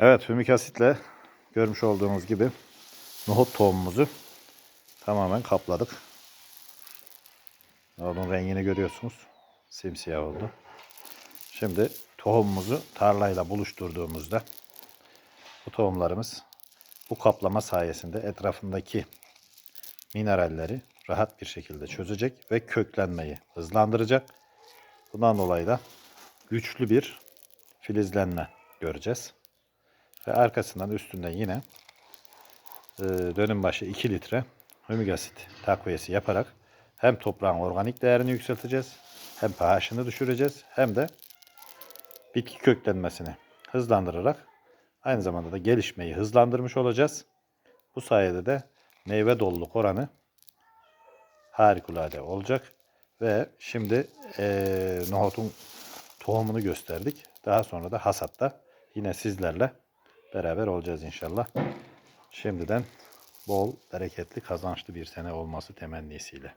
Evet hümik asitle görmüş olduğunuz gibi nohut tohumumuzu tamamen kapladık. Nohutun rengini görüyorsunuz. Simsiyah oldu. Şimdi tohumumuzu tarlayla buluşturduğumuzda bu tohumlarımız bu kaplama sayesinde etrafındaki mineralleri rahat bir şekilde çözecek ve köklenmeyi hızlandıracak. Bundan dolayı da güçlü bir filizlenme göreceğiz. Ve arkasından üstünden yine e, dönüm başı 2 litre hümik asit takviyesi yaparak hem toprağın organik değerini yükselteceğiz, hem pH'ını düşüreceğiz, hem de bitki köklenmesini hızlandırarak aynı zamanda da gelişmeyi hızlandırmış olacağız. Bu sayede de meyve doluluk oranı harikulade olacak. Ve şimdi eee nohutun tohumunu gösterdik. Daha sonra da hasatta yine sizlerle beraber olacağız inşallah. Şimdiden bol, bereketli, kazançlı bir sene olması temennisiyle.